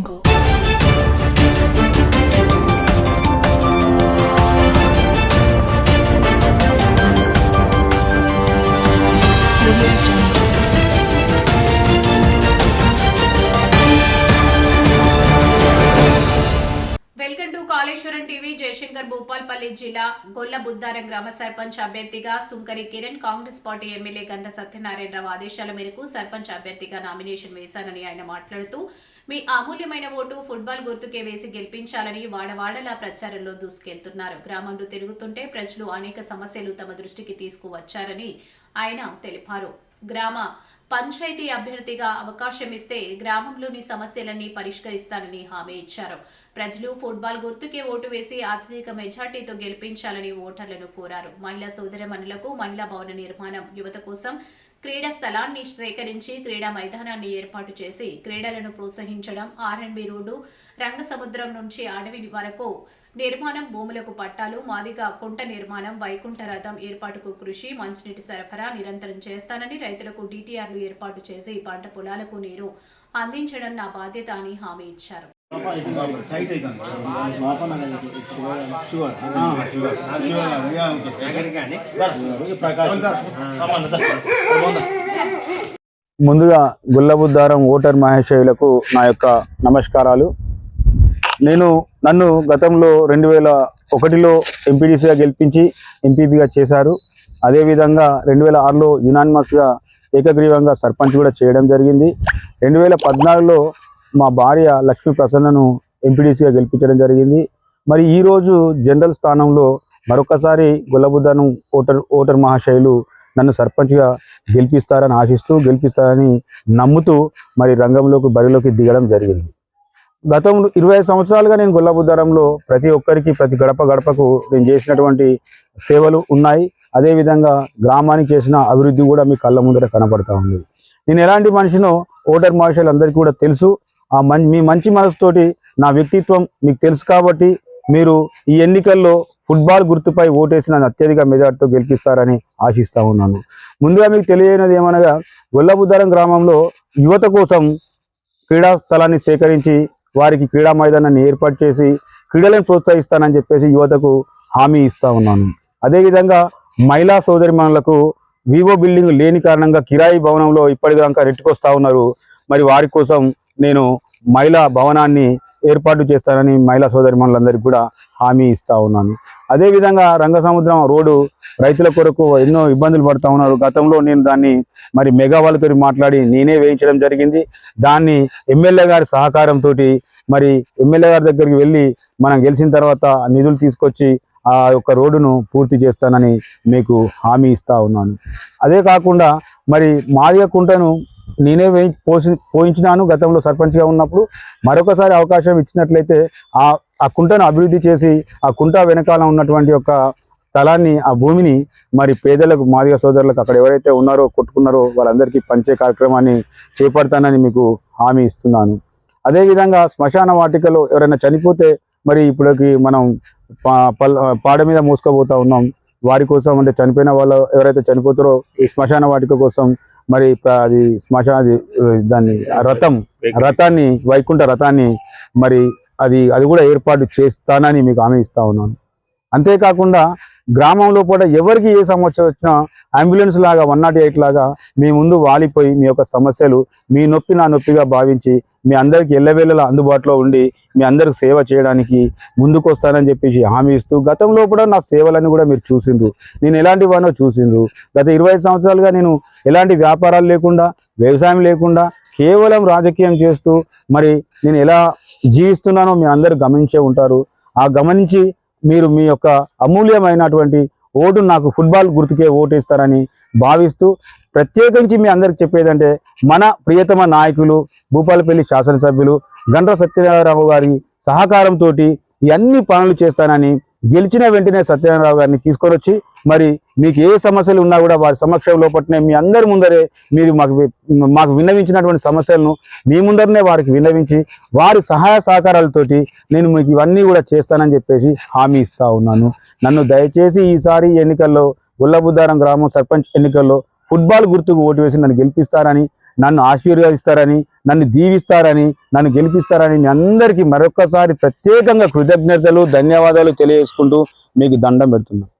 jungle. Remove Shankar Bhupalpally జిల్లా గొల్లబుద్దారం గ్రామ సర్పంచ్ అభ్యర్థిగా సుంకరి కిరణ్ కాంగ్రెస్ పార్టీ ఎమ్మెల్యే గంట సత్యనారాయణరావు ఆదేశాల మేరకు సర్పంచ్ అభ్యర్థిగా నామినేషన్ వేశానని ఆయన మాట్లాడుతూ మీ అమూల్యమైన ఓటు ఫుట్బాల్ గుర్తుకే వేసి గెలిపించాలని వాడవాడలా ప్రచారంలో దూసుకెళ్తున్నారు. గ్రామంలో తిరుగుతుంటే ప్రజలు అనేక సమస్యలు తమ దృష్టికి తీసుకువచ్చారని ఆయన తెలిపారు. గ్రామ పంచాయతీ అభ్యర్థిగా అవకాశం ఇస్తే గ్రామంలోని సమస్యలన్నీ పరిష్కరిస్తానని హామీ ఇచ్చారు. ప్రజలు ఫుట్బాల్ గుర్తుకే ఓటు వేసి అత్యధిక మెజార్టీతో గెలిపించాలని ఓటర్లను కోరారు. మహిళా సోదరమణులకు మహిళా భవన నిర్మాణం యువత కోసం క్రీడా స్థలాన్ని సేకరించి క్రీడా మైదానాన్ని ఏర్పాటు చేసి క్రీడలను ప్రోత్సహించడం ఆర్ఎండ్బి రోడ్డు రంగసముద్రం నుంచి అడవి వరకు నిర్మాణం భూములకు పట్టాలు మాదిగా కుంట నిర్మాణం వైకుంఠ రథం ఏర్పాటుకు కృషి మంచినీటి సరఫరా నిరంతరం చేస్తానని రైతులకు డిటిఆర్లు ఏర్పాటు చేసి పంట పొలాలకు నీరు అందించడం నా బాధ్యత అని హామీ ఇచ్చారు. ముందుగా గుల్లబుద్దారం ఓటర్ మహేశ్వరులకు నా యొక్క నమస్కారాలు. నేను నన్ను గతంలో రెండు వేల ఒకటిలో ఎంపీడీసీగా గెలిపించి ఎంపీపీగా చేశారు. అదేవిధంగా రెండు వేల ఆరులో యునానిమస్గా ఏకగ్రీవంగా సర్పంచ్ కూడా చేయడం జరిగింది. రెండు వేల పద్నాలుగులో మా భార్య లక్ష్మీ ప్రసన్నను ఎంపీడీసీగా గెలిపించడం జరిగింది. మరి ఈరోజు జనరల్ స్థానంలో మరొకసారి గుల్లబుద్దారం ఓటర్ ఓటర్ మహాశైలు నన్ను సర్పంచ్గా గెలిపిస్తారని ఆశిస్తూ గెలిపిస్తారని నమ్ముతూ మరి రంగంలోకి బరిలోకి దిగడం జరిగింది. గతంలో ఇరవై సంవత్సరాలుగా నేను గొల్లబుద్దారంలో ప్రతి ఒక్కరికి ప్రతి గడప గడపకు నేను చేసినటువంటి సేవలు ఉన్నాయి. అదేవిధంగా గ్రామానికి చేసిన అభివృద్ధి కూడా మీ కళ్ళ ముందర కనబడతా ఉంది. నేను ఎలాంటి మనిషినో ఓటర్ మహాశయులు అందరికీ కూడా తెలుసు. ఆ మం మీ మంచి మనసుతోటి నా వ్యక్తిత్వం మీకు తెలుసు కాబట్టి మీరు ఈ ఎన్నికల్లో ఫుట్బాల్ గుర్తుపై ఓటేసి నన్ను అత్యధిక మెజార్టీతో గెలిపిస్తారని ఆశిస్తా ఉన్నాను. ముందుగా మీకు తెలియజేయనది ఏమనగా గొల్లబుద్దారం గ్రామంలో యువత కోసం క్రీడా స్థలాన్ని సేకరించి వారికి క్రీడా మైదానాన్ని ఏర్పాటు చేసి క్రీడలను ప్రోత్సహిస్తానని చెప్పేసి యువతకు హామీ ఇస్తా ఉన్నాను. అదేవిధంగా మహిళా సోదరిమణులకు వివో బిల్డింగ్ లేని కారణంగా కిరాయి భవనంలో ఇప్పటిదాకా రెట్టుకొస్తా ఉన్నారు. మరి వారి కోసం నేను మహిళా భవనాన్ని ఏర్పాటు చేస్తానని మహిళా సోదరిమణులందరికీ కూడా హామీ ఇస్తా ఉన్నాను. అదేవిధంగా రంగసముద్రం రోడ్డు రైతుల కొరకు ఎన్నో ఇబ్బందులు పడుతూ ఉన్నారు. గతంలో నేను దాన్ని మరి మెగావాళ్ళతో మాట్లాడి నేనే వేయించడం జరిగింది. దాన్ని ఎమ్మెల్యే గారి సహకారంతో మరి ఎమ్మెల్యే గారి దగ్గరికి వెళ్ళి మనం గెలిచిన తర్వాత నిధులు తీసుకొచ్చి ఆ యొక్క రోడ్డును పూర్తి చేస్తానని మీకు హామీ ఇస్తా ఉన్నాను. అదే కాకుండా మరి మాదిగ కుంటను నేనే పోసి పోయించినాను గతంలో సర్పంచ్గా ఉన్నప్పుడు. మరొకసారి అవకాశం ఇచ్చినట్లయితే ఆ ఆ కుంటను అభివృద్ధి చేసి ఆ కుంట వెనకాల ఉన్నటువంటి యొక్క స్థలాన్ని ఆ భూమిని మరి పేదలకు మాదిగ సోదరులకు అక్కడ ఎవరైతే ఉన్నారో కొట్టుకున్నారో వాళ్ళందరికీ పంచే కార్యక్రమాన్ని చేపడతానని మీకు హామీ ఇస్తున్నాను. అదేవిధంగా శ్మశాన వాటికలో ఎవరైనా చనిపోతే మరి ఇప్పటికి మనం పా పాడ మీద మోసుకోబోతా ఉన్నాం. వారి కోసం అంటే చనిపోయిన వాళ్ళు ఎవరైతే చనిపోతారో ఈ శ్మశాన వాటిక కోసం మరి అది శ్మశాన దాన్ని రథం రథాన్ని వైకుంఠ రథాన్ని మరి అది అది కూడా ఏర్పాటు చేస్తానని మీకు హామీ ఇస్తా ఉన్నాను. అంతేకాకుండా గ్రామంలో కూడా ఎవరికి ఏ సమస్య వచ్చినా అంబులెన్స్ లాగా వన్ నాట్ ఎయిట్ లాగా మీ ముందు వాలిపోయి మీ యొక్క సమస్యలు మీ నొప్పి నా నొప్పిగా భావించి మీ అందరికి ఎల్లవేళలా అందుబాటులో ఉండి మీ అందరికి సేవ చేయడానికి ముందుకు వస్తానని చెప్పేసి హామీ ఇస్తూ గతంలో కూడా నా సేవలను కూడా మీరు చూసిండ్రు. నేను ఎలాంటి వానో చూసిండ్రు. గత ఇరవై ఐదు సంవత్సరాలుగా నేను ఎలాంటి వ్యాపారాలు లేకుండా వ్యవసాయం లేకుండా కేవలం రాజకీయం చేస్తూ మరి నేను ఎలా జీవిస్తున్నానో మీ అందరూ గమనించే ఉంటారు. ఆ గమనించి మీరు మీ యొక్క అమూల్యమైనటువంటి ఓటు నాకు ఫుట్బాల్ గుర్తుకే ఓటేస్తారని భావిస్తూ ప్రత్యేకించి మీ అందరికి చెప్పేదంటే మన ప్రియతమ నాయకులు భూపాలపల్లి శాసనసభ్యులు గండ్ర సత్యనారాయణరావు గారి సహకారంతో ఈ అన్ని పనులు చేస్తానని గెలిచిన వెంటనే సత్యనారాయణరావు గారిని తీసుకొని వచ్చి మరి మీకు ఏ సమస్యలు ఉన్నా కూడా వారి సమక్షంలో పట్టినే మీ అందరి ముందరే మీరు మాకు మాకు విన్నవించినటువంటి సమస్యలను మీ ముందరనే వారికి విన్నవించి వారి సహాయ సహకారాలతోటి నేను మీకు ఇవన్నీ కూడా చేస్తానని చెప్పేసి హామీ ఇస్తా ఉన్నాను. నన్ను దయచేసి ఈసారి ఎన్నికల్లో గుల్లబుద్దారం గ్రామం సర్పంచ్ ఎన్నికల్లో ఫుట్బాల్ గుర్తుకు ఓటు వేసి నన్ను గెలిపిస్తారని నన్ను ఆశీర్వదిస్తారని నన్ను దీవిస్తారని నన్ను గెలిపిస్తారని మీ అందరికీ మరొకసారి ప్రత్యేకంగా కృతజ్ఞతలు ధన్యవాదాలు తెలియజేసుకుంటూ మీకు దండం పెడుతున్నాను